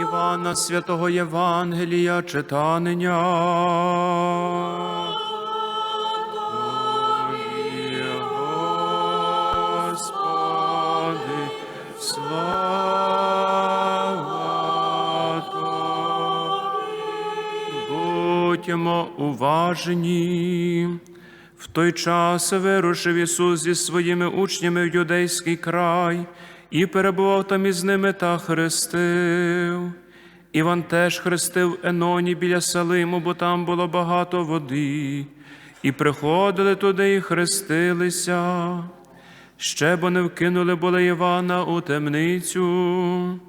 Івана Святого Євангелія читання. Ой, Господи, слава Тобі. Будьмо уважні. В той час вирушив Ісус зі своїми учнями в юдейський край і перебував там із ними та хрестив. Іван теж хрестив Еноні біля Салиму, бо там було багато води, і приходили туди і хрестилися. Ще бо не вкинули були Івана у темницю.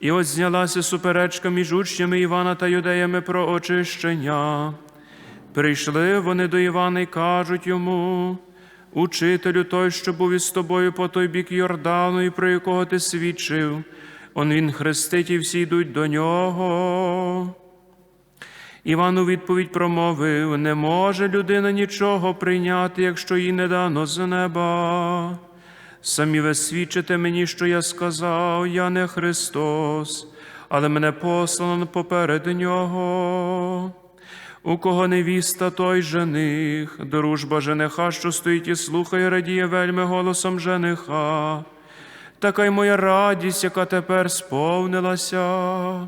І от знялася суперечка між учнями Івана та юдеями про очищення. Прийшли вони до Івана і кажуть йому, учителю той, що був із тобою по той бік Йордану, і про якого ти свідчив, он він хрестить, і всі йдуть до нього. Іван у відповідь промовив: не може людина нічого прийняти, якщо їй не дано з неба. Самі ви свідчите мені, що я сказав, я не Христос, але мене послано поперед нього. У кого невіста, той жених, дружба жениха, що стоїть і слухає, радіє вельми голосом жениха. Така й моя радість, яка тепер сповнилася.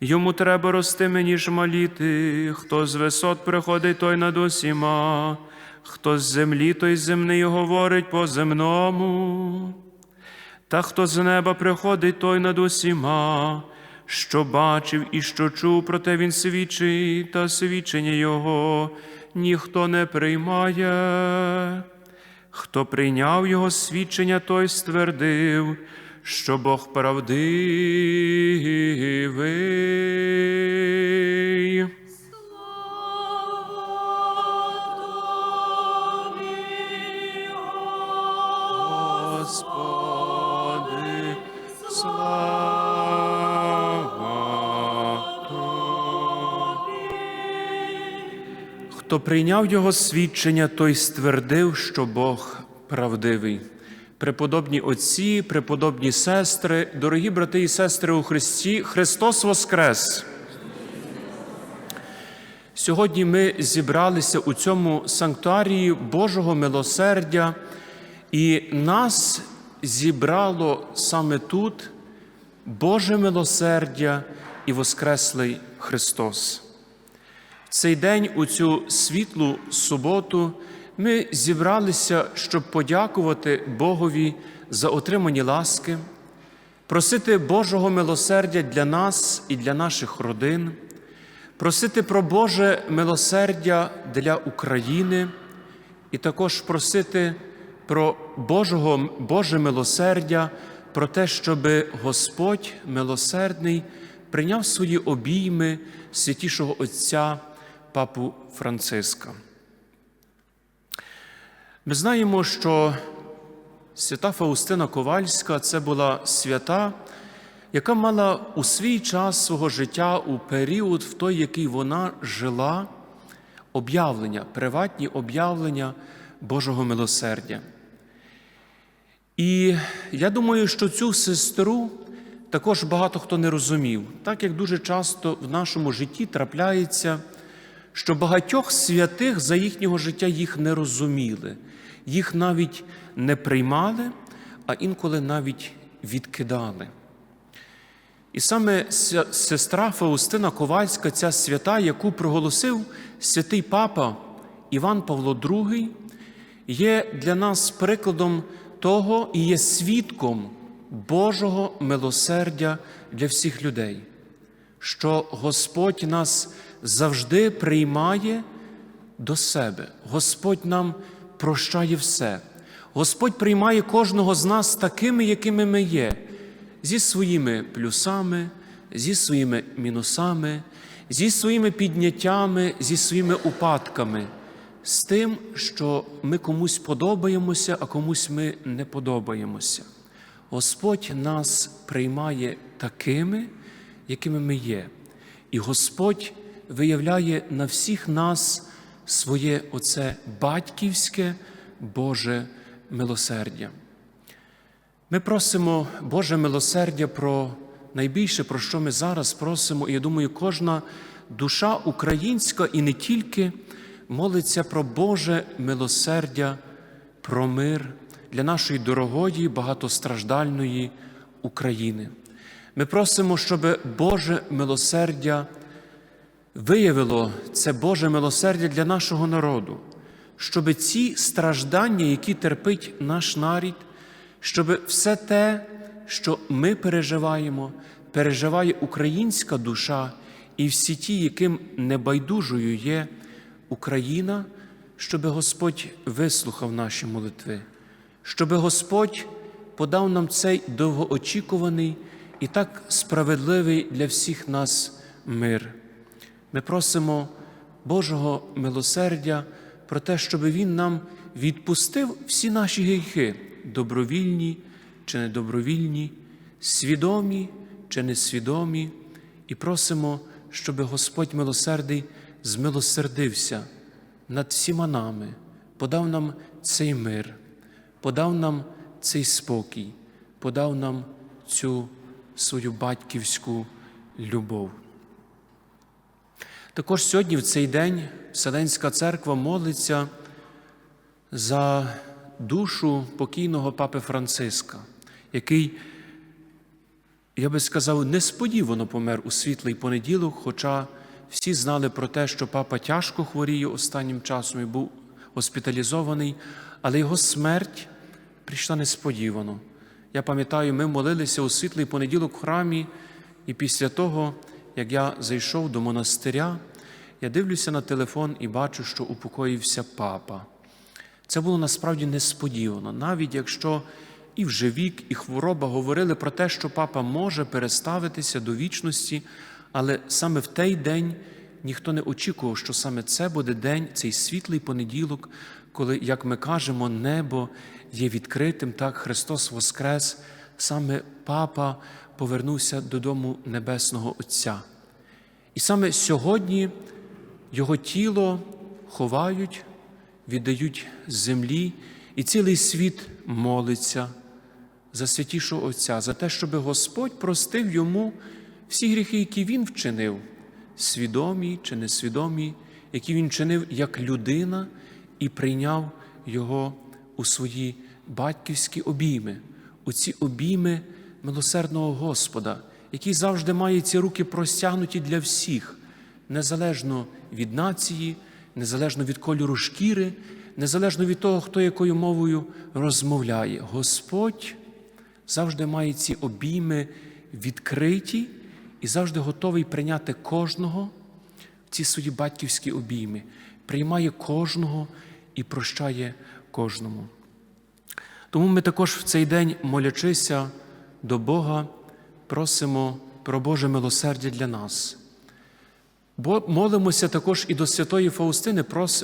Йому треба рости мені ж маліти, хто з висот приходить, той над усіма, хто з землі, той земний говорить по земному. Та хто з неба приходить, той над усіма, що бачив і що чув, проте він свідчить, та свідчення Його ніхто не приймає. Хто прийняв Його свідчення, той ствердив, що Бог правдивий. Хто прийняв Його свідчення, той ствердив, що Бог правдивий. Преподобні отці, преподобні сестри, дорогі брати і сестри у Христі, Христос Воскрес! Сьогодні ми зібралися у цьому санктуарії Божого милосердя, і нас зібрало саме тут Боже милосердя і Воскреслий Христос. Цей день, у цю світлу суботу, ми зібралися, щоб подякувати Богові за отримані ласки, просити Божого милосердя для нас і для наших родин, просити про Боже милосердя для України і також просити про Божого, Боже милосердя, про те, щоб Господь милосердний прийняв свої обійми святішого Отця Папу Франциска. Ми знаємо, що свята Фаустина Ковальська це була свята, яка мала у свій час свого життя у період, в той, який вона жила, об'явлення, приватні об'явлення Божого милосердя. І я думаю, що цю сестру також багато хто не розумів, так як дуже часто в нашому житті трапляється, що багатьох святих за їхнього життя їх не розуміли, їх навіть не приймали, а інколи навіть відкидали. І саме сестра Фаустина Ковальська, ця свята, яку проголосив святий папа Іван Павло II, є для нас прикладом того і є свідком Божого милосердя для всіх людей, що Господь нас завжди приймає до себе, Господь нам прощає все. Господь приймає кожного з нас такими, якими ми є, зі своїми плюсами, зі своїми мінусами, зі своїми підняттями, зі своїми упадками, з тим, що ми комусь подобаємося, а комусь ми не подобаємося. Господь нас приймає такими, якими ми є. І Господь виявляє на всіх нас своє оце батьківське Боже милосердя. Ми просимо Боже милосердя про найбільше, про що ми зараз просимо, і я думаю, кожна душа українська і не тільки молиться про Боже милосердя, про мир для нашої дорогої, багатостраждальної України. Ми просимо, щоб Боже милосердя виявило це Боже милосердя для нашого народу, щоб ці страждання, які терпить наш нарід, щоб все те, що ми переживаємо, переживає українська душа і всі ті, яким небайдужою є Україна, щоб Господь вислухав наші молитви, щоб Господь подав нам цей довгоочікуваний і так справедливий для всіх нас мир. Ми просимо Божого милосердя про те, щоб Він нам відпустив всі наші гріхи, добровільні чи недобровільні, свідомі чи несвідомі, і просимо, щоб Господь милосердий змилосердився над всіма нами, подав нам цей мир, подав нам цей спокій, подав нам цю свою батьківську любов. Також сьогодні, в цей день, Вселенська церква молиться за душу покійного папи Франциска, який, я би сказав, несподівано помер у світлий понеділок, хоча всі знали про те, що папа тяжко хворіє останнім часом і був госпіталізований, але його смерть прийшла несподівано. Я пам'ятаю, ми молилися у світлий понеділок в храмі, і після того, як я зайшов до монастиря, я дивлюся на телефон і бачу, що упокоївся папа. Це було насправді несподівано, навіть якщо і вже вік, і хвороба говорили про те, що папа може переставитися до вічності, але саме в той день ніхто не очікував, що саме це буде день, цей світлий понеділок, коли, як ми кажемо, небо є відкритим, так Христос Воскрес, саме папа повернувся додому Небесного Отця. І саме сьогодні його тіло ховають, віддають землі, і цілий світ молиться за святішого Отця, за те, щоб Господь простив йому всі гріхи, які він вчинив, свідомі чи несвідомі, які він вчинив як людина і прийняв його у свої батьківські обійми, у ці обійми милосердного Господа, який завжди має ці руки простягнуті для всіх, незалежно від нації, незалежно від кольору шкіри, незалежно від того, хто якою мовою розмовляє. Господь завжди має ці обійми відкриті і завжди готовий прийняти кожного в ці свої батьківські обійми, приймає кожного і прощає кожному. Тому ми також в цей день, молячися до Бога, просимо про Боже милосердя для нас. Бо молимося також і до Святої Фаустини,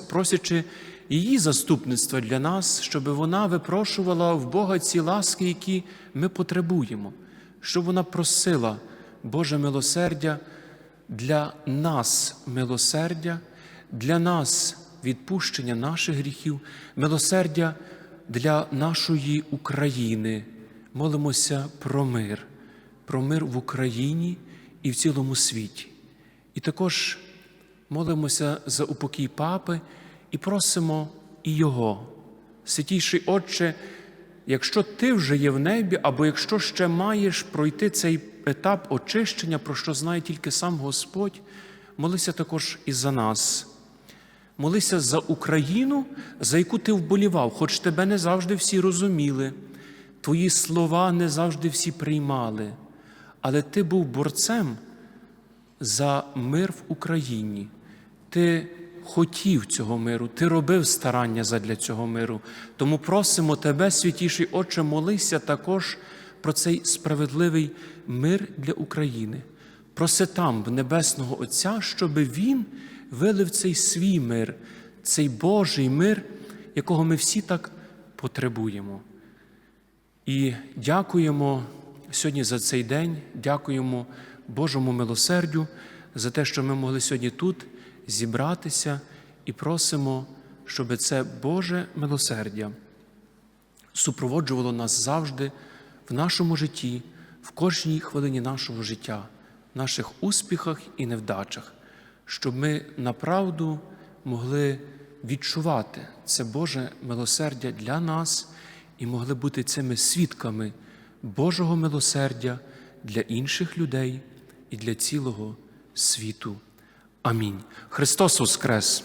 просячи її заступництва для нас, щоб вона випрошувала в Бога ці ласки, які ми потребуємо, щоб вона просила Боже милосердя для нас милосердя, для нас відпущення наших гріхів, милосердя для нашої України. Молимося про мир, про мир в Україні і в цілому світі. І також молимося за упокій папи і просимо і Його. Святійший Отче, якщо ти вже є в небі, або якщо ще маєш пройти цей етап очищення, про що знає тільки сам Господь, молися також і за нас. Молися за Україну, за яку ти вболівав, хоч тебе не завжди всі розуміли, твої слова не завжди всі приймали, але ти був борцем за мир в Україні. Ти хотів цього миру, ти робив старання задля цього миру. Тому просимо тебе, святіший Отче, молися також про цей справедливий мир для України. Проси там, в Небесного Отця, щоб Він вилив цей свій мир, цей Божий мир, якого ми всі так потребуємо. І дякуємо сьогодні за цей день, дякуємо Божому милосердю за те, що ми могли сьогодні тут зібратися і просимо, щоб це Боже милосердя супроводжувало нас завжди в нашому житті, в кожній хвилині нашого життя, наших успіхах і невдачах, щоб ми направду могли відчувати це Боже милосердя для нас і могли бути цими свідками Божого милосердя для інших людей і для цілого світу. Амінь. Христос Воскрес!